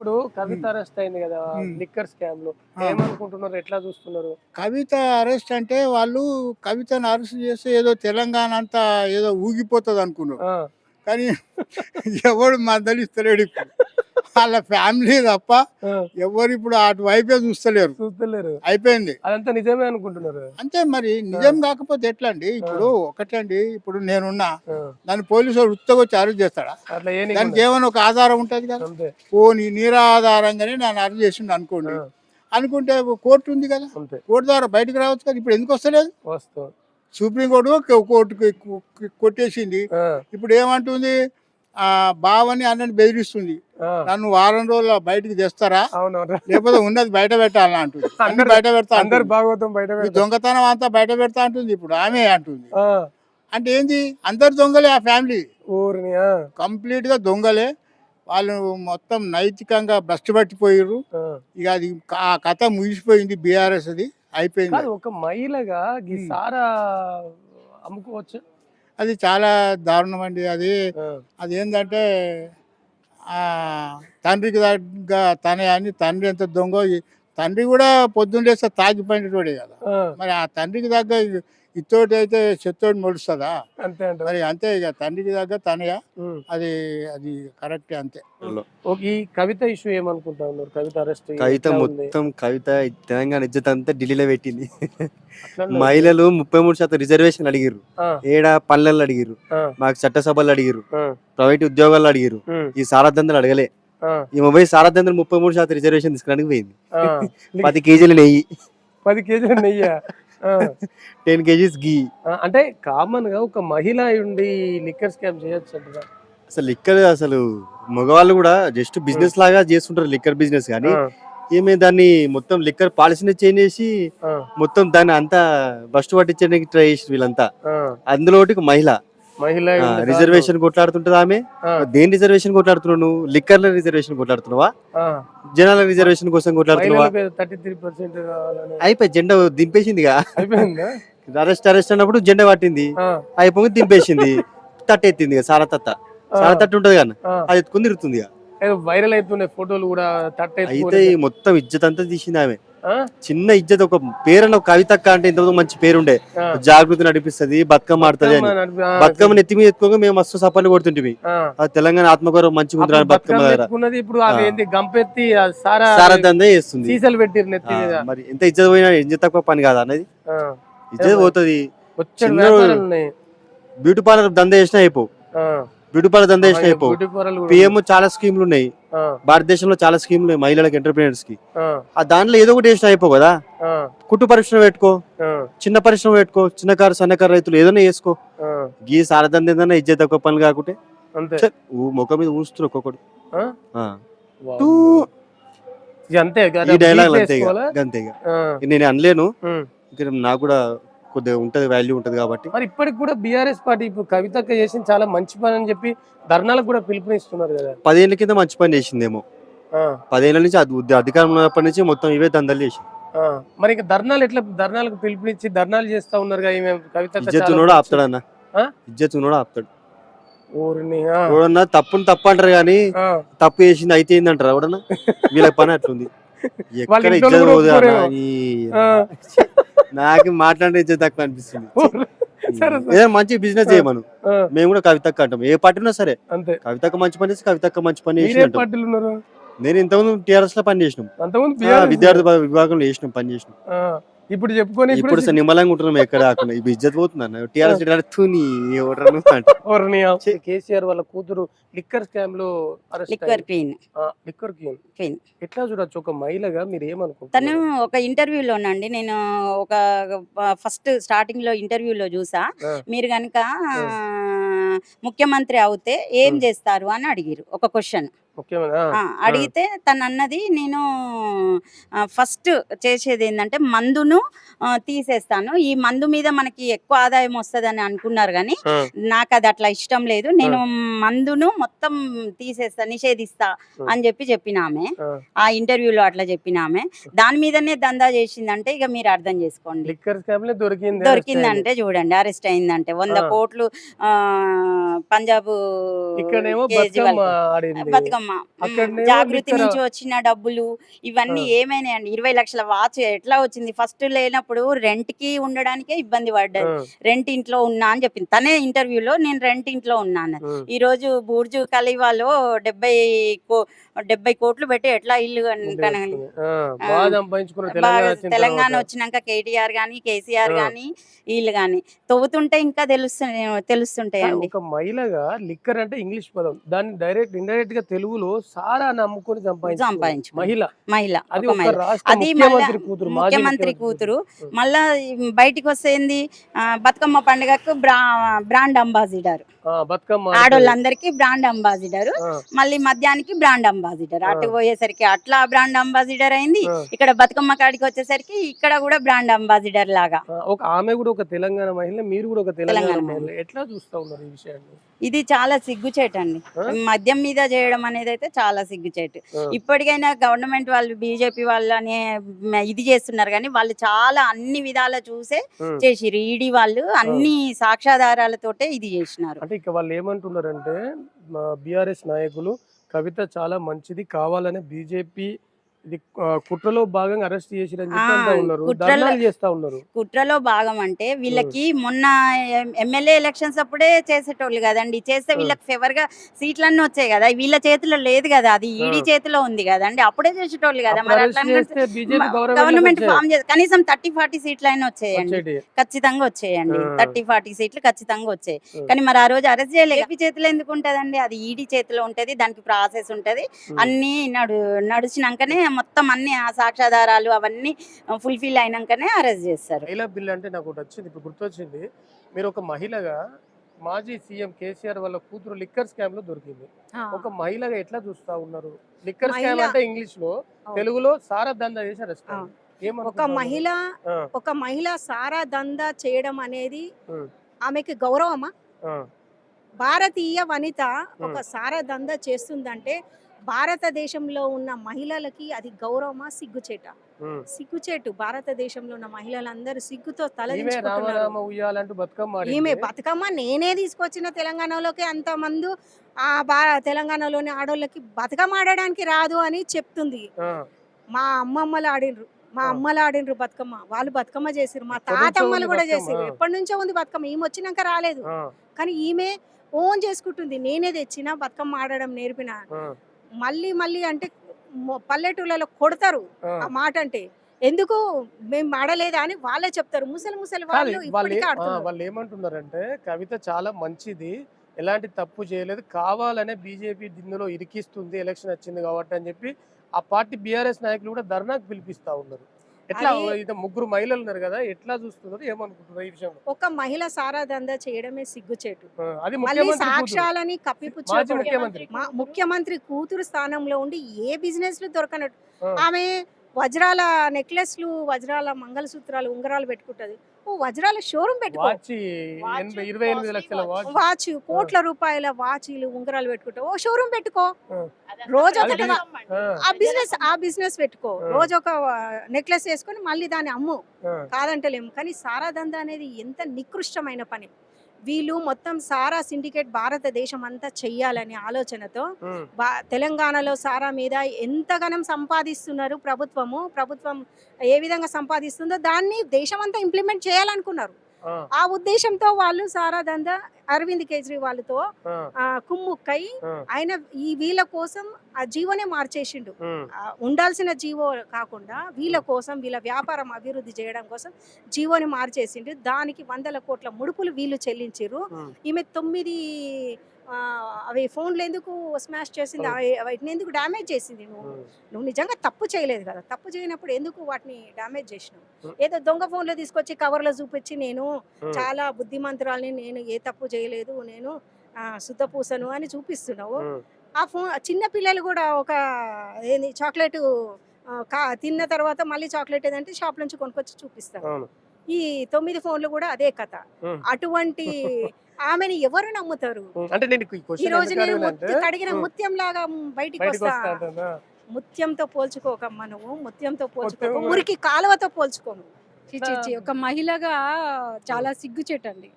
ఇప్పుడు కవిత అరెస్ట్ అయింది కదా. లిక్కర్ స్కామ్లో. ఏమనుకుంటున్నారు? ఎట్లా చూస్తున్నారు? కవిత అరెస్ట్ అంటే వాళ్ళు కవితను అరెస్ట్ చేస్తే ఏదో తెలంగాణ అంతా ఏదో ఊగిపోతుంది అనుకున్నారు కానీ ఎవడు మందలిస్తలేడు ఇప్పుడు. వాళ్ళ ఫ్యామిలీ తప్ప ఎవరు ఇప్పుడు అటు వైపే చూస్తలేరు. చూస్తలేరు. అయిపోయింది. అదంతా నిజమే అనుకుంటున్నారు. అంతే మరి నిజం కాకపోతే ఎట్లా అండి ఇప్పుడు ఒకటండి ఇప్పుడు నేనున్నా దాన్ని పోలీసు వచ్చి అరెస్ట్ చేస్తాడా? దానికి ఏమైనా ఒక ఆధారం ఉంటుంది కదా? పోనీ నిరాధారంగానే నన్ను అరెస్ట్ చేసిండు అనుకోండి. అనుకుంటే కోర్టు ఉంది కదా? కోర్టు ద్వారా బయటకు రావచ్చు కదా? ఇప్పుడు ఎందుకు వస్తలేదు? వస్తాం. సుప్రీంకోర్టు కోర్టుకి కొట్టేసింది. ఇప్పుడు ఏమంటుంది? బావని అన్నని బెదిరిస్తుంది. నన్ను వారం రోజుల బయటికి తెస్తారా? లేకపోతే ఉన్నది బయట పెట్టాలని అంటుంది. అన్ని బయట పెడతా అందరు. భాగవతం బయట. దొంగతనం అంతా బయట పెడతా అంటుంది ఇప్పుడు ఆమె అంటుంది. అంటే ఏంది? అందరు దొంగలే ఆ ఫ్యామిలీ. ఊరిని కంప్లీట్గా దొంగలే. వాళ్ళు మొత్తం నైతికంగా భ్రష్టు పట్టిపోయారు. ఇక అది ఆ కథ ముగిసిపోయింది బీఆర్ఎస్ అది అయిపోయింది ఒక మహిళగా ఈ. సారా అమ్ముకోవచ్చు? అది చాలా దారుణం అండి అది అది ఏంటంటే ఆ తండ్రికి దగ్గర తనే అని తండ్రి ఎంత దొంగ తండ్రి కూడా పొద్దున్న లేస్తే తాగిపోయినటువంటి కదా. మరి ఆ తండ్రికి దగ్గర ఇతోటి అయితే చెత్తోటి మొలుస్తుందా? అంతే అంట మరి అంతే ఇక తండ్రికి దగ్గర తనయ? ఉమ్. అది అది కరెక్ట్ అంతే. ఈ కవిత ఇష్యూ ఏమనుకుంటా ఉన్నారు కవిత అరెస్ట్ కవిత మొత్తం కవిత తెలంగాణ ఇజ్జత్ అంతా ఢిల్లీలో పెట్టింది. మహిళలు ముప్పై మూడు శాతం రిజర్వేషన్ అడిగిర్రు. ఏడ పల్లెల్లో అడిగిర్రు. మాకు చట్టసభలు అడిగిర్రు. ప్రైవేట్ ఉద్యోగాలు అడిగిర్రు. ఉమ్, ఈ సారథ్యంధ్రులు అడగలే. ఈ మొబైల్ సారథ్యంధ్రులు ముప్పై మూడు శాతం రిజర్వేషన్ తీసుకురానికి పోయింది. పది కేజీలు నెయ్యి. పది కేజీల నెయ్యి? టెన్ కేజీస్ గీ. అంటే కామన్గా ఒక మహిళ ఉండి లిక్కర్ స్కామ్ చేయొచ్చు అంటారా అసలు లిక్కర్ అసలు మగవాళ్ళు కూడా జస్ట్ బిజినెస్ లాగా చేస్తుంటారు లిక్కర్ బిజినెస్ కానీ ఏమే దాన్ని మొత్తం లిక్కర్ పాలసీని చేంజ్ చేసి మొత్తం దాన్ని అంతా బస్ట్ పట్టించడానికి ట్రై చేసి వీళ్ళంతా. అందులో ఒకటి ఒక మహిళ. మహిళ. రిజర్వేషన్ కొట్లాడుతుంటది ఆమె? దేని రిజర్వేషన్ కొట్లాడుతున్నావు నువ్వు? లిక్కర్ల రిజర్వేషన్ కొట్లాడుతున్నావా. జనాల రిజర్వేషన్ కోసం కొట్లాడుతున్నావా? అయిపోయి జెండా దింపేసిందిగా. అయిపోయిందా? అరెస్ట్ అరెస్ట్ అన్నప్పుడు జెండా పట్టింది. అయిపోయి దింపేసింది. తట్ట ఎత్తింది సారా తట్ట. సారా తట్టు ఉంటది కానీ. అది ఎత్తుకుని తిరుగుతుంది వైరల్ అవుతున్నాయి ఫోటోలు కూడా తట్ట అయితే మొత్తం ఇజ్జత్ అంతా తీసింది ఆమె? చిన్న ఇజ్జత్ ఒక పేరన్న ఒక కవితక్క అంటే ఇంతకుముందు మంచి పేరుండే. జాగృతి నడిపిస్తది బతుకమ్మ ఆడుతుంది అని. బతుకమ్మ ఎత్తి మీద ఎత్తుకోగా మేము మస్తు సపాలు కొడుతుంటివి తెలంగాణ ఆత్మగౌరవం అప్పుడు ఉంది బతుకమ్మ దగ్గర. ఇప్పుడు గంపెత్తి చేస్తుంది. సీసాలు నెత్తి మరి ఎంత ఇజ్జత్ పోయినా ఇజ్జత్ తక్కువ పని కాదా అన్నది. ఇజ్జత్ పోతుంది. బ్యూటీ పార్లర్ దందా చేసినా అయిపో. బ్యూటీ పార్లర్ దందా చేసినా అయిపో. పిఎం చాలా స్కీమ్లు ఉన్నాయి. భారతదేశంలో చాలా స్కీమ్లు మహిళలకు ఎంటర్ప్రీనర్స్కి ఆ, దాంట్లో ఏదో ఒకటి చేసినా అయిపో కదా? కుట్టు పరిశ్రమ పెట్టుకో చిన్న పరిశ్రమ పెట్టుకో చిన్నకారు సన్నకారు రైతులు ఏదైనా చేసుకో. ఆ. గీ సారథ్యం ఏదైనా ఇజ్జత్ తక్కువ పనులు కాకుంటే ముఖం మీద ఊస్తున్నారు ఒక్కొక్కడు. ఆ? ఆ. వావ్. టూ. ఇది అంతే ఈ డైలాగ్ అంతే? అంతే నేను అనలేను. నాకు కూడా కొద్దిగా ఉంటది వాల్యూ ఉంటది కాబట్టి. మరి ఇప్పటికి కూడా బీఆర్ఎస్ పార్టీ ఇప్పుడు కవితక్క చేసిన చాలా మంచి పని అని చెప్పి ధర్నాలకు కూడా పిలుపునిస్తున్నారు కదా. పదేళ్ళ కింద మంచి పని చేసిందేమో. ఆ, పదేళ్ళ నుంచి అది అధికారంలో ఉన్నప్పటి నుంచి మొత్తం ఇవే దందలు చేసి. మరి ఇంకా ధర్నాలు ఎట్లా ధర్నాలకు పిలుపునిచ్చి ధర్నాలు చేస్తా ఉన్నారు కదా కవితక్క ఇజ్జత్ ఉన్నోడు ఆపుతాడన్న? ఇజ్జత్ ఉన్నోడు ఆపుతాడు. ఎవడన్నా తప్పుని తప్పు అంటారు కానీ. తప్పు చేసింది అయితే ఏందంటారు ఎవడన్నా? వీళ్ళ పని అట్లుంది. ఎక్కడ ఇజ్జత్ పోదు నాకు మాట్లాడే తక్కువ అనిపిస్తుంది. సరే, సరే. ఏదో మంచి బిజినెస్ చేయమను. మేము కూడా కవితక్క అంటాం ఏ పార్టీ ఉన్నా సరే. కవితక్క మంచి పని చేసి కవితక్క మంచి పని నేను ఇంతకుముందు టీఆర్ఎస్లో పని చేసినాం. విద్యార్థి విభా- విభాగంలో చేసినాం పని చేసినాం. ఇప్పుడు చెప్పుకొని ఇప్పుడు అసలు నిమ్మలంగా ఉంటున్నాం ఎక్కడ కాకుండా. ఇప్పుడు ఇజ్జత్ పోతుంది అన్న టీఆర్ఎస్ తూని ఆ. కేసీఆర్ వాళ్ళ కూతురు లిక్కర్ స్కామ్లో క్వీన్. Liquor queen. Queen. ఎట్లా చూడొచ్చు? ఒక మహిళగా మీరు తను ఏమనుకుంటున్నారు ఒక ఇంటర్వ్యూలోనండి. నేను ఒక ఫస్ట్ స్టార్టింగ్లో ఇంటర్వ్యూలో చూసా. మీరు కనుక ముఖ్యమంత్రి అవుతే ఏం. చేస్తారు అని అడిగిరు ఒక క్వశ్చన్ అడిగితే తను అన్నది నేను ఫస్ట్ చేసేది ఏంటంటే మందును తీసేస్తాను. ఈ మందు మీద మనకి ఎక్కువ ఆదాయం వస్తుందని అనుకున్నారు కానీ నాకు అది అట్లా ఇష్టం లేదు. నేను మందును మొత్తం తీసేస్తా నిషేధిస్తా. అని చెప్పి చెప్పినామె. ఆ. ఇంటర్వ్యూలో అట్లా చెప్పినామె. దాని మీదనే దందా చేసిందంటే ఇక మీరు అర్థం చేసుకోండి. దొరికిందంటే చూడండి అరెస్ట్ అయిందంటే. వంద. కోట్లు పంజాబ్ ఇక్కడేమో బతుకమ్మ జాగృతి నుంచి వచ్చిన డబ్బులు ఇవన్నీ. ఏమైనాయండి? ఇరవై లక్షల వాచ్ ఎట్లా వచ్చింది? ఫస్ట్ లేనప్పుడు రెంట్కి ఉండడానికే ఇబ్బంది పడ్డది రెంట్ ఇంట్లో ఉన్నా అని చెప్పింది. తనే ఇంటర్వ్యూలో నేను రెంట్ ఇంట్లో ఉన్నాను ఈ రోజు బూర్జు ఖలీఫాలో డెబ్బై డెబ్బై కోట్లు పెట్టి ఎట్లా ఇల్లు తెలంగాణ. వచ్చినాక కేటీఆర్ గాని కేసీఆర్. గాని వీళ్ళు గాని తవ్వుతుంటే ఇంకా తెలుస్తున్నాయి తెలుస్తుంటాయండి. ఒక మహిళగా లిక్కర్ అంటే ఇంగ్లీష్ పదం. దాన్ని డైరెక్ట్ ఇండైరెక్ట్గా తెలుగులో సారా నమ్ముకొని సంపాదించు. మహిళ. మహిళ. అది ముఖ్యమంత్రి కూతురు మాజీ ముఖ్యమంత్రి కూతురు. మళ్ళా బయటికి వస్తేంది బతుకమ్మ పండుగకు బ్రా బ్రాండ్ అంబాసిడర్. ఆడోళ్ళందరికీ బ్రాండ్ అంబాసిడర్. మళ్ళీ మధ్యాహ్నానికి బ్రాండ్ అంబాసిడర్. అటు పోయేసరికి అట్లా బ్రాండ్ అంబాసిడర్ అయింది. ఇక్కడ బతుకమ్మ కాడికి వచ్చేసరికి ఇక్కడ కూడా బ్రాండ్ అంబాసిడర్ లాగా. ఒక ఆమె కూడా ఒక తెలంగాణ మహిళ మీరు కూడా ఒక తెలంగాణ తెలంగాణ మహిళ. ఎట్లా చూస్తా ఉన్నారు ఈ విషయాన్ని ఇది చాలా సిగ్గుచేటండి ఆ? మద్యం మీద చేయడం అనేది అయితే చాలా సిగ్గుచేటు. ఇప్పటికైనా గవర్నమెంట్ వాళ్ళు బీజేపీ వాళ్ళని ఇది చేస్తున్నారు కానీ వాళ్ళు చాలా అన్ని విధాల చూసే. చేసిరు ఈడీ వాళ్ళు అన్ని సాక్ష్యాధారాలతోటే ఇది చేసినారు అంటే ఇక వాళ్ళు ఏమంటున్నారంటే బీఆర్ఎస్ నాయకులు కవిత చాలా మంచిది కావాలనే బీజేపీ ఇది కుట్రలో భాగంగా అరెస్ట్ చేసిరని కుట్రలో- ధర్నాలు చేస్తా ఉన్నారు. కుట్రలో భాగం అంటే వీళ్ళకి మొన్న ఎమ్మెల్యే ఎలక్షన్స్ అప్పుడే చేసేటోళ్ళు కదండి. చేస్తే వీళ్ళకి ఫేవర్గా సీట్లన్నీ వచ్చాయి కదా. వీళ్ళ చేతిలో లేదు కదా. అది ఈడీ. చేతిలో ఉంది కదండి. అప్పుడే చేసేటోళ్ళు కదా. మరి చేస్తే గవర్నమెంట్ ఫామ్ చేసి కనీసం థర్టీ ఫార్టీ సీట్లు అయినా వచ్చేయండి ఖచ్చితంగా వచ్చేయండి. థర్టీ ఫార్టీ సీట్లు ఖచ్చితంగా వచ్చాయి. కానీ మరి ఆ రోజు అరెస్ట్ చేయలేదు చేతిలో ఎందుకు ఉంటదండి? అది ఈడీ చేతిలో ఉంటది. దానికి ప్రాసెస్ ఉంటది. అన్ని నడు నడిచినాకనే మొత్తం అన్ని ఆ సాక్ష్యాధారాలు అవన్నీ ఫుల్ఫిల్ అయినాకనే అరెస్ట్ చేస్తారు. మహిళా బిల్ అంటే నాకు ఒకటి వచ్చింది ఇప్పుడు గుర్తొచ్చింది. మీరు ఒక మహిళగా మాజీ సీఎం కేసీఆర్ వాళ్ళ కూతురు లిక్కర్ స్కామ్లో దొరికింది. ఒక మహిళగా ఎట్లా చూస్తా ఉన్నారు? లిక్కర్ స్కామ్ అంటే ఇంగ్లీష్లో. తెలుగులో సారా దందా చేసి అరెస్ట్. ఒక? మహిళ ఒక మహిళ సారా దందా చేయడం అనేది ఆమెకి గౌరవమా? ఆ, భారతీయ వనిత ఒక. సారా దందా చేస్తుందంటే భారతదేశంలో ఉన్న మహిళలకి అది గౌరవమా సిగ్గుచేట. సిగ్గుచేటు. భారతదేశంలో ఉన్న మహిళలందరూ సిగ్గుతో తలదించుకుంటున్నారు. ఈమె బతుకమ్మ నేనే తీసుకొచ్చిన తెలంగాణలోకి అంత మందు ఆ బా తెలంగాణలోని ఆడోళ్ళకి బతుకమ్మ ఆడడానికి రాదు అని చెప్తుంది. మా అమ్మమ్మలు ఆడినరు. మా. అమ్మలు ఆడినరు బతుకమ్మ. వాళ్ళు బతుకమ్మ చేసిరు మా తాతమ్మలు కూడా. చేసిరు ఎప్పటి నుంచో ఉంది బతుకమ్మ. ఈమె వచ్చినాక రాలేదు. కానీ ఈమె ఓన్ చేసుకుంటుంది. నేనే తెచ్చిన బతుకమ్మ ఆడడం నేర్పిన. మళ్ళీ మళ్ళీ అంటే పల్లెటూళ్ళలో కొడతారు ఆ. మాట అంటే. ఎందుకు? మేము ఆడలేదా అని వాళ్ళే చెప్తారు. ముసలి ముసలి వాళ్ళు వాళ్ళు ఏమంటున్నారంటే కవిత చాలా మంచిది. ఎలాంటి తప్పు చేయలేదు. కావాలనే బీజేపీ ఇందులో ఇరికిస్తుంది. ఎలక్షన్ వచ్చింది కాబట్టి అని చెప్పి ఆ పార్టీ బీఆర్ఎస్ నాయకులు కూడా ధర్నాకు పిలిపిస్తా ఉన్నారు. ఎట్లా ముగ్గురు మహిళలు ఉన్నారు కదా ఎట్లా చూస్తున్నారు ఏమనుకుంటున్నారు ఈ విషయంలో? ఒక మహిళ సారా దందా చేయడమే సిగ్గుచేటు. మళ్ళీ. సాక్ష్యాలని మాజీ కప్పిపుచ్చకూడదు ముఖ్యమంత్రి. మా ముఖ్యమంత్రి కూతురు స్థానంలో ఉండి ఏ బిజినెస్లు దొరకనట్టు. ఆమె వజ్రాల నెక్లెస్లు వజ్రాల మంగళసూత్రాలు ఉంగరాలు పెట్టుకుంటది. ఓ వజ్రాల షోరూమ్ పెట్టుకో. వాచ్ కోట్ల రూపాయల వాచీలు ఉంగరాలు పెట్టుకుంటావు. ఓ షోరూమ్ పెట్టుకో. రోజు ఆ, బిజినెస్ ఆ బిజినెస్ పెట్టుకో. రోజు ఒక నెక్లెస్ వేసుకొని మళ్ళీ దాన్ని అమ్ము. కాదంటలేము. కానీ సారా దందా అనేది ఎంత నికృష్టమైన పని. వీళ్ళు మొత్తం సారా సిండికేట్ భారతదేశం అంతా చెయ్యాలనే ఆలోచనతో తెలంగాణలో సారా మీద ఎంతగానం సంపాదిస్తున్నారు ప్రభుత్వము? ప్రభుత్వం ఏ విధంగా సంపాదిస్తుందో దాన్ని దేశమంతా ఇంప్లిమెంట్ చేయాలనుకున్నారు. ఆ, ఉద్దేశంతో వాళ్ళు సారా దందా అరవింద్ కేజ్రీవాల్తో కుమ్ముక్కై ఆయన ఈ వీళ్ళ కోసం ఆ జీవోనే మార్చేసిండు. ఉండాల్సిన జీవో కాకుండా వీళ్ళ కోసం వీళ్ళ వ్యాపారం అభివృద్ధి చేయడం కోసం జీవోని మార్చేసిండు. దానికి వందల కోట్ల ముడుపులు వీళ్ళు చెల్లించారు. ఈమె తొమ్మిది అవి ఫోన్లు ఎందుకు స్మాష్ చేసింది వాటిని ఎందుకు డ్యామేజ్ చేసింది నువ్వు. నువ్వు నిజంగా తప్పు చేయలేదు కదా తప్పు చేయనప్పుడు ఎందుకు వాటిని డ్యామేజ్ చేసినావు. ఏదో దొంగ ఫోన్లో తీసుకొచ్చి కవర్లో చూపించి నేను. చాలా బుద్ధిమంతురాల్ని నేను ఏ తప్పు చేయలేదు నేను శుద్ధపూసను అని చూపిస్తున్నావు. ఆ ఫోన్ చిన్న పిల్లలు కూడా ఒక ఏంది చాక్లెట్ కా తిన్న తర్వాత మళ్ళీ చాక్లెట్ ఏదంటే షాప్ నుంచి కొనుక్కొచ్చి చూపిస్తారు అవును ఈ తొమ్మిది ఫోన్లు కూడా అదే కథ. అటువంటి ఆమెని ఎవరు నమ్ముతారు? అంటే నేను ఈ రోజు నేను అడిగినంటే, ముత్య- లాగా బయటికి వస్తా. ముత్యంతో పోల్చుకోకమ్మా నువ్వు ముత్యంతో పోల్చుకోకు ముత్యం- మురికి కాలువతో పోల్చుకోను చి, చి, చి. ఒక మహిళగా చాలా సిగ్గుచేటండి.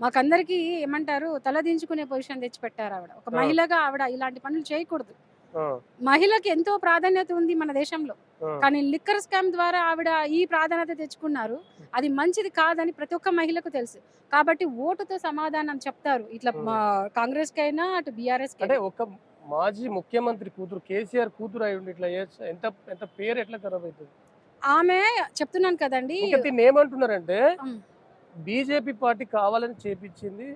మాకందరికి ఏమంటారు తలదించుకునే పొజిషన్ తెచ్చి పెట్టారు ఆవిడ. ఒక. మహిళగా ఆవిడ ఇలాంటి పనులు చేయకూడదు. మహిళకి ఎంతో ప్రాధాన్యత ఉంది మన దేశంలో. కానీ లిక్కర్ స్కామ్ ద్వారా ఆవిడ ఈ ప్రాధాన్యత తెచ్చుకున్నారు. అది మంచిది కాదని ప్రతి ఒక్క మహిళకు తెలుసు. కాబట్టి ఓటుతో సమాధానం చెప్తారు. ఇట్లా కాంగ్రెస్ కైనా అటు బీఆర్ఎస్ అంటే ఒక మాజీ ముఖ్యమంత్రి కూతురు కేసీఆర్ కూతురు అయి ఉండి ఇట్లా ఎంత ఎంత పేరు ఎట్లా ఖరాబ్ అవుతుంది? ఆమె చెప్తున్నాను కదండి. ఏమంటున్నారంటే. బీజేపీ పార్టీ కావాలని చేపించింది.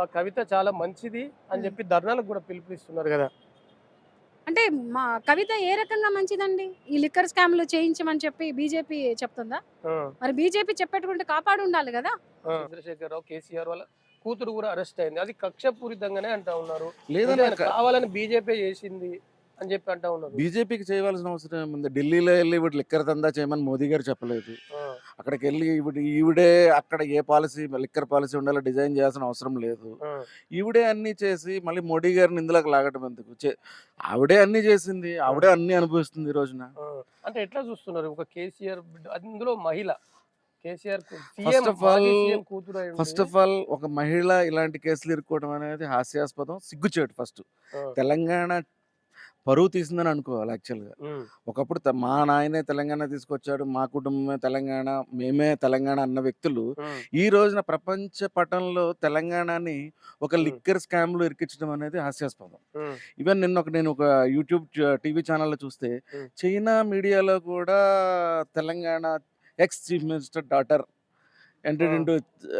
ఆ కవిత చాలా మంచిది అని. చెప్పి ధర్నాలకు కూడా పిలుపునిస్తున్నారు కదా. అంటే మా కవిత ఏ రకంగా మంచిదండి? ఈ లిక్కర్ స్కామ్లు చేయించమని చెప్పి బీజేపీ చెప్తుందా? మరి బీజేపీ చెప్పేట్టుకుంటే కాపాడు ఉండాలి కదా. చంద్రశేఖరరావు కేసీఆర్ వాళ్ళ కూతురు కూడా అరెస్ట్ అయింది. అది కక్షపూరితంగానే అంటా ఉన్నారు. కావాలని బీజేపీ చేసింది. అని చెప్పి అంటా ఉన్నారు. బీజేపీకి చేయవలసిన అవసరం ఏముంది? ఢిల్లీలో వెళ్ళి ఇప్పుడు లిక్కర్ దందా చేయమని మోదీ గారు చెప్పలేదు. అక్కడికి వెళ్ళి ఇప్పుడు ఈవిడే అక్కడ ఏ పాలసీ లిక్కర్ పాలసీ ఉండాలో డిజైన్ చేయాల్సిన అవసరం లేదు. ఈవిడే అన్ని చేసి మళ్ళీ మోడీ గారిని ఇందులోకి లాగటం ఎందుకు? ఆవిడే అన్ని చేసింది ఆవిడే అన్ని అనుభవిస్తుంది ఈ రోజున. అంటే ఎట్లా చూస్తున్నారు? ఒక కేసీఆర్ అందులో మహిళ. కూతురు అయి ఉండి- ఫస్ట్ ఆఫ్ ఆల్ ఒక మహిళ ఇలాంటి కేసులు ఇరుక్కోవడం అనేది హాస్యాస్పదం సిగ్గుచేటు ఫస్ట్ తెలంగాణ పరువు తీసిందని అనుకోవాలి యాక్చువల్గా ఒకప్పుడు మా నాయనే తెలంగాణ తీసుకొచ్చాడు మా కుటుంబమే తెలంగాణ మేమే తెలంగాణ అన్న వ్యక్తులు ఈ రోజున ప్రపంచ పటంలో తెలంగాణని ఒక. లిక్కర్ స్కామ్లో ఇరికించడం అనేది హాస్యాస్పదం ఈవెన్ నిన్న ఒక నేను ఒక యూట్యూబ్ టీవీ ఛానల్లో చూస్తే. చైనా మీడియాలో కూడా Telangana ex chief minister daughter entered Ah. Into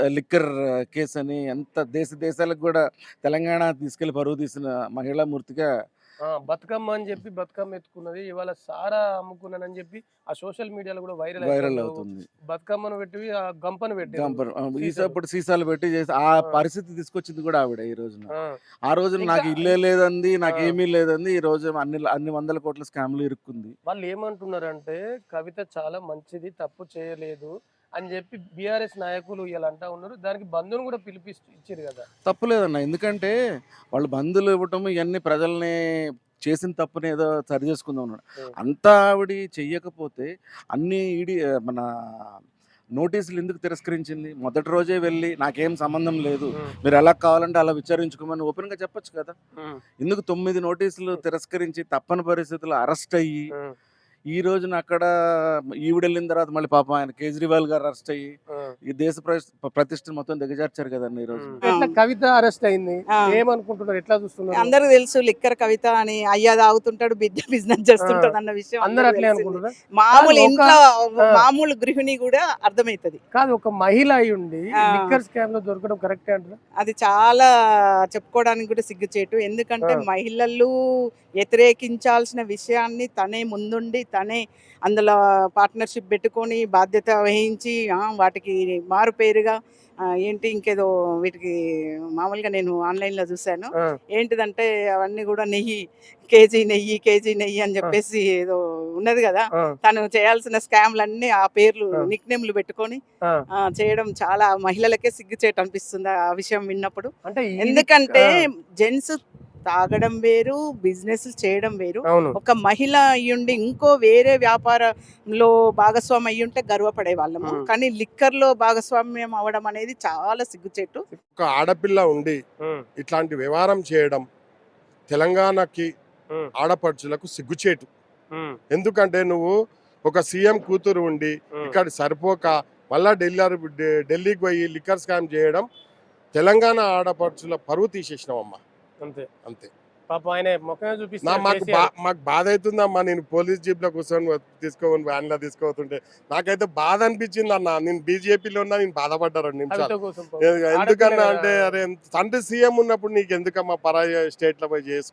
liquor case అని ఎంత దేశ దేశాలకు కూడా తెలంగాణ తీసుకెళ్ళి పరువు తీసిన మహిళా మూర్తిగా బతుకమ్మ అని చెప్పి బతుకమ్మ ఎత్తుకున్నది. ఇవాళ సారా అమ్ముకున్నానని చెప్పి ఆ సోషల్ మీడియాలో కూడా వైరల్ వైరల్ అవుతుంది. బతుకమ్మను పెట్టి ఆ గంపను పెట్టి సీసాలు. ఇప్పుడు సీసాలు పెట్టి చేసి ఆ. పరిస్థితి తీసుకొచ్చింది కూడా ఆవిడ ఈ రోజున. ఆ. రోజున నాకు ఇల్లే లేదంది నాకు. ఏమీ లేదంది. ఈ రోజు అన్ని అన్ని వందల కోట్ల స్కామ్లు ఇరుక్కుంది. వాళ్ళు ఏమంటున్నారంటే కవిత చాలా మంచిది తప్పు చేయలేదు. అని చెప్పి బీఆర్ఎస్ నాయకులు ఇలా అంటా ఉన్నారు. దానికి బంధువును కూడా పిలిపిస్తూ ఇచ్చారు కదా. తప్పులేదన్న. ఎందుకంటే వాళ్ళు బంధువులు ఇవ్వటం ఇవన్నీ ప్రజల్ని చేసిన తప్పుని ఏదో సరి చేసుకుందాం అన్నాడు. Hmm. అంతా ఆవిడ చెయ్యకపోతే అన్ని ఈడి మన నోటీసులు ఎందుకు తిరస్కరించింది? మొదటి రోజే వెళ్ళి నాకేం సంబంధం లేదు. మీరు ఎలా కావాలంటే అలా విచారించుకోమని ఓపెన్గా చెప్పొచ్చు కదా. ఎందుకు తొమ్మిది నోటీసులు తిరస్కరించి తప్పని పరిస్థితుల్లో అరెస్ట్ అయ్యి ఈ రోజున అక్కడ ఈవిడ వెళ్ళిన తర్వాత మళ్ళీ పాపం ఆయన కేజ్రీవాల్ గారు అరెస్ట్ అయ్యి ఈ దేశ ప్ర- ప్రతిష్టను మొత్తం దిగజార్చారు కదండి ఈ రోజు కవిత అరెస్ట్ అయింది. ఏమనుకుంటున్నారు? ఎట్లా చూస్తున్నారు? అందరికి తెలుసు లిక్కర్ కవిత అని అయ్యా తాగుతుంటాడు బిడ్డ బిజినెస్ చేస్తుంటాడు అన్న విషయం అందరు అట్లే మామూలు ఇంట్లో. మామూలు గృహిణి కూడా అర్థమైతది కాదు ఒక మహిళ అయి. లిక్కర్ స్కామ్లో దొరకడం కరెక్టే అంటారా అది చాలా చెప్పుకోవడానికి కూడా సిగ్గుచేటు. ఎందుకంటే. మహిళలు వ్యతిరేకించాల్సిన విషయాన్ని తనే ముందుండి తనే అందులో పార్ట్నర్షిప్ పెట్టుకొని బాధ్యత వహించి వాటికి మారు పేరుగా ఏంటి ఇంకేదో వీటికి మామూలుగా నేను ఆన్లైన్లో చూశాను. ఆ, ఏంటిదంటే అవన్నీ కూడా నెయ్యి కేజీ నెయ్యి కేజీ నెయ్యి అని చెప్పేసి ఏదో ఉన్నది కదా. తను చేయాల్సిన స్కామ్లన్నీ ఆ పేర్లు. నిక్ నేమ్లు పెట్టుకొని చేయడం చాలా మహిళలకే సిగ్గుచేటు అనిపిస్తుంది ఆ విషయం విన్నప్పుడు. ఎందుకంటే జెంట్స్ తాగడం వేరు బిజినెస్ చేయడం వేరు. అవును. ఒక మహిళ అయ్యుండి ఇంకో వేరే వ్యాపారంలో భాగస్వామి అయ్యి ఉంటే గర్వపడే వాళ్ళము. కానీ లిక్కర్లో భాగస్వామ్యం అవడం అనేది చాలా సిగ్గుచేటు. ఒక ఆడపిల్ల ఉండి ఇట్లాంటి వ్యవహారం చేయడం తెలంగాణకి ఆడపడుచులకు సిగ్గుచేటు. ఎందుకంటే నువ్వు ఒక సీఎం కూతురు ఉండి. ఇక్కడ సరిపోక మళ్ళా ఢిల్లీ ఢిల్లీకి పోయి లిక్కర్ స్కామ్ చేయడం తెలంగాణ ఆడపడుచుల పరువు తీసేసినావమ్మా. అంతే. అంతే. పాప ఆయన ముఖమే మాకు బాధ అవుతుందమ్మా నేను పోలీస్ జీప్లో కూర్చొని తీసుకోని వ్యాన్లో తీసుకోతుంటే నాకైతే బాధ అనిపించింది అన్న. నేను బీజేపీలో ఉన్నా నేను బాధపడ్డా రెండు నిమిషాలు. కవిత కోసం పాపం. ఎందుకన్నా అంటే. అరే తండ్రి సీఎం ఉన్నప్పుడు నీకు ఎందుకమ్మా పరాయి స్టేట్లో పోయి చేసుకో?